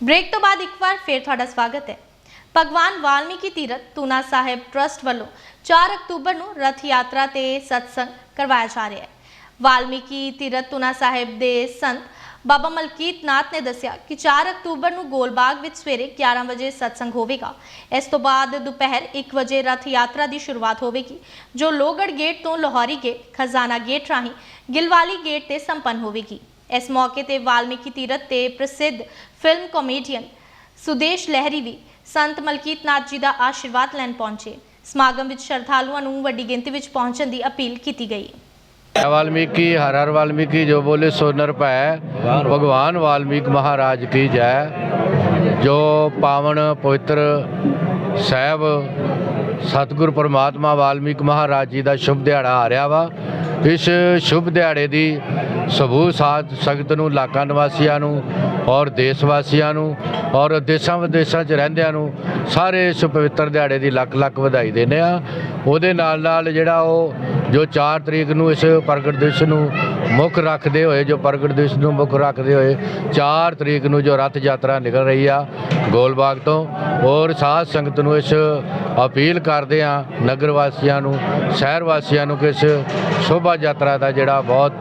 Break ਤੋਂ ਬਾਅਦ ਇੱਕ ਵਾਰ ਫੇਰ ਤੁਹਾਡਾ ਸਵਾਗਤ ਹੈ। ਭਗਵਾਨ ਵਾਲਮੀਕੀ ਤੀਰਥ, ਤੂਨਾ ਸਾਹਿਬ ਟਰਸਟ ਵੱਲੋਂ 4 ਅਕਤੂਬਰ ਨੂੰ ਰਥ ਯਾਤਰਾ ਤੇ ਸਤਸੰਗ ਕਰਵਾਇਆ ਜਾ ਰਿਹਾ ਹੈ। ਵਾਲਮੀਕੀ ਤੀਰਥ, ਤੂਨਾ ਸਾਹਿਬ ਦੇ ਸੰਤ ਬਾਬਾ ਮਲਕੀਤ ਨਾਥ ਨੇ ਦੱਸਿਆ ਕਿ 4 ਅਕਤੂਬਰ ਨੂੰ ਗੋਲਬਾਗ ਵਿੱਚ ਸਵੇਰੇ 11 ਵਜੇ ਸਤਸੰਗ ਹੋਵੇਗਾ। ਇਸ ਤੋਂ ਬਾਅਦ ਦੁਪਹਿਰ 1 ਵਜੇ ਰਥ ਯਾਤਰਾ ਦੀ ਸ਼ੁਰੂਆਤ ਹੋਵੇਗੀ, ਜੋ ਲੋਹਗੜ੍ਹ ਗੇਟ ਤੋਂ ਲਾਹੌਰੀ ਗੇਟ, ਖਜ਼ਾਨਾ ਗੇਟ ਰਾਹੀਂ ਗਿਲਵਾਲੀ ਗੇਟ ਤੇ ਸੰਪੰਨ ਹੋਵੇਗੀ। ਇਸ ਮੌਕੇ ਤੇ ਵਾਲਮੀਕੀ ਤੀਰਥ ਤੇ ਪ੍ਰਸਿੱਧ ਫਿਲਮ ਕਾਮੇਡੀਅਨ ਸੁਦੇਸ਼ ਲਹਿਰੀ ਵੀ ਸੰਤ ਮਲਕੀਤ ਨਾਥ ਜੀ ਦਾ ਆਸ਼ੀਰਵਾਦ ਲੈਣ ਪਹੁੰਚੇ ਸਮਾਗਮ ਵਿੱਚ ਸ਼ਰਧਾਲੂਆਂ ਨੂੰ ਵੱਡੀ ਗਿਣਤੀ ਵਿੱਚ ਪਹੁੰਚਣ ਦੀ ਅਪੀਲ ਕੀਤੀ ਗਈ वाल्मीकि हर हर वाल्मीकि जो बोले सो नर पाए भगवान वाल्मीकि महाराज की जय जो पावन पवित्र ਸਾਹਿਬ ਸਤਿਗੁਰ ਪਰਮਾਤਮਾ ਵਾਲਮੀਕ ਮਹਾਰਾਜ ਜੀ ਦਾ ਸ਼ੁਭ ਦਿਹਾੜਾ ਆ ਰਿਹਾ ਵਾ ਇਸ ਸ਼ੁਭ ਦਿਹਾੜੇ ਦੀ ਸਬੂਤ ਸਾਧ ਸੰਗਤ ਨੂੰ ਇਲਾਕਾ ਨਿਵਾਸੀਆਂ ਨੂੰ ਔਰ ਦੇਸ਼ ਵਾਸੀਆਂ ਨੂੰ ਔਰ ਦੇਸ਼ਾਂ ਵਿਦੇਸ਼ਾਂ 'ਚ ਰਹਿੰਦਿਆਂ ਨੂੰ ਸਾਰੇ ਇਸ ਪਵਿੱਤਰ ਦਿਹਾੜੇ ਦੀ ਲੱਖ ਲੱਖ ਵਧਾਈ ਦਿੰਦੇ ਆ ਉਹਦੇ ਨਾਲ ਨਾਲ ਜਿਹੜਾ ਉਹ ਜੋ 4 ਤਰੀਕ ਨੂੰ ਇਸ ਪ੍ਰਗਟ ਦਿਵਸ ਨੂੰ ਮੁੱਖ ਰੱਖਦੇ ਹੋਏ ਜੋ ਪ੍ਰਗਟ ਦਿਵਸ ਨੂੰ ਮੁੱਖ ਰੱਖਦੇ ਹੋਏ 4 ਤਰੀਕ ਨੂੰ ਜੋ ਰਥ ਯਾਤਰਾ ਨਿਕਲ ਰਹੀ ਆ ਗੋਲਬਾਗ ਤੋਂ ਔਰ ਸਾਧ ਸੰਗਤ ਨੂੰ ਇਸ ਅਪੀਲ ਕਰਦੇ ਆ ਨਗਰ ਵਾਸੀਆਂ ਨੂੰ ਸ਼ਹਿਰ ਵਾਸੀਆਂ ਨੂੰ ਕਿ ਇਸ ਸ਼ੋਭਾ ਯਾਤਰਾ ਦਾ ਜਿਹੜਾ ਬਹੁਤ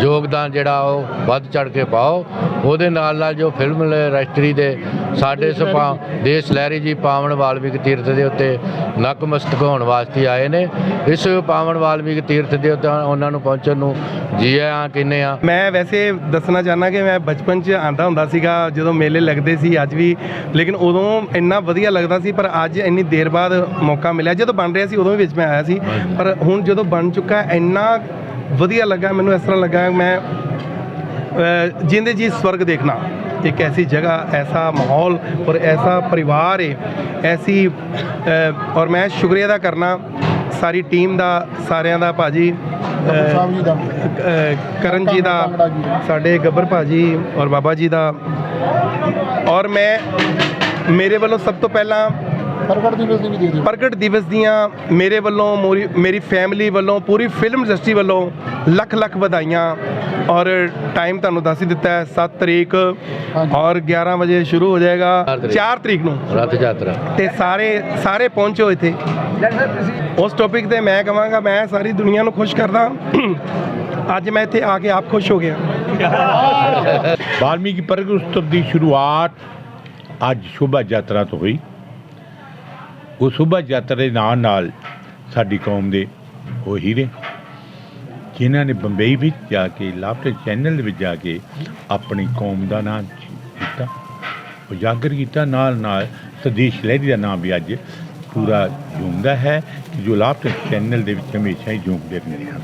ਯੋਗਦਾਨ ਜਿਹੜਾ ਉਹ ਵੱਧ ਚੜ ਕੇ ਪਾਓ। ਉਹਦੇ ਨਾਲ ਨਾਲ ਜੋ ਫਿਲਮ ਇੰਡਸਟਰੀ ਦੇ ਸਾਡੇ ਸੁਪਾ ਦੇਸ਼ ਲਹਿਰੀ ਜੀ ਪਾਵਨ ਵਾਲਮੀਕ ਤੀਰਥ ਦੇ ਉੱਤੇ ਨਕਮਸਤਕ ਹੋਣ ਵਾਸਤੇ ਆਏ ਨੇ। ਇਸ ਪਾਵਨ ਵਾਲਮੀਕ ਤੀਰਥ ਦੇ ਉੱਤੇ ਉਹਨਾਂ ਨੂੰ ਪਹੁੰਚਣ ਨੂੰ ਜੀ ਆਇਆਂ ਕਹਿੰਦੇ ਆ। ਮੈਂ ਵੈਸੇ ਦੱਸਣਾ ਚਾਹਨਾ ਕਿ ਮੈਂ ਬਚਪਨ 'ਚ ਆਂਦਾ ਹੁੰਦਾ ਸੀਗਾ ਜਦੋਂ ਮੇਲੇ ਲੱਗਦੇ ਸੀ ਅੱਜ ਵੀ। ਲੇਕਿਨ ਉਦੋਂ ਇੰਨਾ ਵਧੀਆ ਲੱਗਦਾ ਸੀ ਪਰ ਅੱਜ ਇੰਨੀ ਦੇਰ ਬਾਅਦ ਮੌਕਾ ਮਿਲਿਆ। ਜਦੋਂ ਬਣ ਰਿਹਾ ਸੀ ਉਦੋਂ ਵੀ ਵਿੱਚ ਮੈਂ ਆਇਆ ਸੀ। ਪਰ ਹੁਣ ਜਦੋਂ ਬਣ ਚੁੱਕਾ ਇੰਨਾ ਵਧੀਆ ਲੱਗਾ ਮੈਨੂੰ ਇਸ ਤਰ੍ਹਾਂ ਲੱਗਾ ਮੈਂ ਅ, ਜਿੰਦੇ ਜੀ ਸਵਰਗ ਦੇਖਣਾ। ਇੱਕ ਐਸੀ ਜਗ੍ਹਾ ਐਸਾ ਮਾਹੌਲ ਔਰ ਐਸਾ ਪਰਿਵਾਰ ਹੈ ਐਸੀ ਔਰ ਮੈਂ ਸ਼ੁਕਰੀਆ ਦਾ ਕਰਨਾ ਸਾਰੀ ਟੀਮ ਦਾ ਸਾਰਿਆਂ ਦਾ ਭਾਜੀ ਸਾਹਿਬ ਜੀ ਦਾ। ਕਰਨ ਜੀ ਦਾ। ਸਾਡੇ ਗੱਬਰ ਭਾਜੀ ਔਰ ਬਾਬਾ ਜੀ ਦਾ। ਔਰ ਮੈਂ ਮੇਰੇ ਵੱਲੋਂ ਸਭ ਤੋਂ ਪਹਿਲਾਂ ਪ੍ਰਗਟ ਦਿਵਸ ਦੀ ਵੀ ਦੇ ਦਿਓ। ਪ੍ਰਗਟ ਦਿਵਸ ਦੀਆਂ ਮੇਰੇ ਵੱਲੋਂ ਮੇਰੀ ਫੈਮਿਲੀ ਵੱਲੋਂ ਪੂਰੀ ਫਿਲਮ ਇੰਡਸਟਰੀ ਵੱਲੋਂ ਲੱਖ ਲੱਖ ਵਧਾਈਆਂ। ਔਰ ਟਾਈਮ ਤੁਹਾਨੂੰ ਦੱਸ ਹੀ ਦਿੱਤਾ ਹੈ 7 ਤਰੀਕ। ਔਰ 11 ਵਜੇ ਸ਼ੁਰੂ ਹੋ ਜਾਏਗਾ। ਚਾਰ ਤਰੀਕ। 4 ਤਰੀਕ ਨੂੰ। ਰਥ ਯਾਤਰਾ। ਤੇ ਸਾਰੇ ਸਾਰੇ ਪਹੁੰਚੋ ਇੱਥੇ। ਉਸ ਟੌਪਿਕ ਤੇ ਮੈਂ ਕਹਾਂਗਾ ਮੈਂ ਸਾਰੀ ਦੁਨੀਆ ਨੂੰ ਖੁਸ਼ ਕਰਦਾ ਅੱਜ ਮੈਂ ਇੱਥੇ ਆ ਕੇ ਆਪ ਖੁਸ਼ ਹੋ ਗਿਆ। ਵਾਲਮੀਕੀ ਪ੍ਰਗਟ ਉਤਸਵ ਦੀ ਸ਼ੁਰੂਆਤ ਅੱਜ ਸ਼ੋਭਾ ਯਾਤਰਾ ਤੋਂ ਹੋਈ। ਉਹ ਸ਼ੋਭਾ ਯਾਤਰਾ ਦੇ ਨਾਲ ਨਾਲ ਸਾਡੀ ਕੌਮ ਦੇ ਉਹ ਹੀਰੇ ਜਿਨ੍ਹਾਂ ਨੇ ਬੰਬਈ ਵਿੱਚ ਜਾ ਕੇ ਲਾਫਟਰ ਚੈਨਲ ਦੇ ਵਿੱਚ ਜਾ ਕੇ ਆਪਣੀ ਕੌਮ ਦਾ ਨਾਮ ਕੀਤਾ, ਉਜਾਗਰ ਕੀਤਾ। ਨਾਲ ਨਾਲ ਸਦੀਸ਼ ਲਹਿਰੀ ਦਾ ਨਾਮ ਵੀ ਅੱਜ ਪੂਰਾ ਜੁੰਮਦਾ ਹੈ ਕਿ ਜੋ ਲਾਫਟਰ ਚੈਨਲ ਦੇ ਵਿੱਚ ਹਮੇਸ਼ਾ ਹੀ ਜੁੰਮਦੇ ਰਹਿੰਦੇ ਹਨ।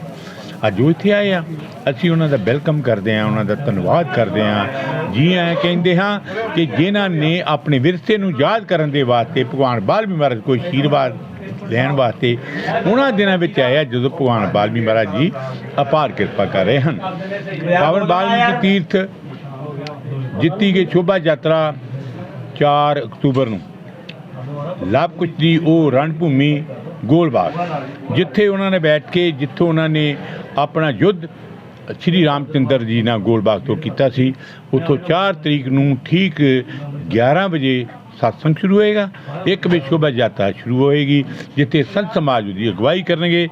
ਅੱਜ ਉਹ ਇੱਥੇ ਆਏ ਆ। ਅਸੀਂ ਉਹਨਾਂ ਦਾ ਵੈਲਕਮ ਕਰਦੇ ਹਾਂ, ਉਹਨਾਂ ਦਾ ਧੰਨਵਾਦ ਕਰਦੇ ਹਾਂ। ਜੀ ਆਇਆਂ ਕਹਿੰਦੇ ਹਾਂ ਕਿ ਜਿਨ੍ਹਾਂ ਨੇ ਆਪਣੇ ਵਿਰਸੇ ਨੂੰ ਯਾਦ ਕਰਨ ਦੇ ਵਾਸਤੇ ਭਗਵਾਨ ਬਾਲਮੀ ਮਹਾਰਾਜ ਕੋਈ ਆਸ਼ੀਰਵਾਦ ਲੈਣ ਵਾਸਤੇ ਉਹਨਾਂ ਦਿਨਾਂ ਵਿੱਚ ਆਇਆ ਜਦੋਂ ਭਗਵਾਨ ਬਾਲਮੀ ਮਹਾਰਾਜ ਜੀ ਅਪਾਰ ਕਿਰਪਾ ਕਰ ਰਹੇ ਹਨ। ਪਾਵਨ ਬਾਲਮੀ ਤੀਰਥ ਜਿੱਤੀ ਗਈ ਸ਼ੋਭਾ ਯਾਤਰਾ 4 ਅਕਤੂਬਰ ਨੂੰ। ਲਵ ਦੀ ਉਹ ਰਣ ਭੂਮੀ ਗੋਲਬਾਗ, ਜਿੱਥੇ ਉਹਨਾਂ ਨੇ ਬੈਠ ਕੇ, ਜਿੱਥੋਂ ਉਹਨਾਂ ਨੇ ਆਪਣਾ ਯੁੱਧ ਸ਼੍ਰੀ ਰਾਮਚੰਦਰ ਜੀ ਨਾਲ ਗੋਲਬਾਗ ਤੋਂ ਕੀਤਾ ਸੀ। ਉੱਥੋਂ 4 ਤਰੀਕ ਨੂੰ ਠੀਕ 11 ਵਜੇ ਸਤਸੰਗ ਸ਼ੁਰੂ ਹੋਏਗਾ, ਇੱਕ ਵਜੇ ਸ਼ੋਭਾ ਯਾਤਰਾ ਸ਼ੁਰੂ ਹੋਏਗੀ, ਜਿੱਥੇ ਸੰਤ ਸਮਾਜ ਦੀ ਅਗਵਾਈ ਕਰਨਗੇ।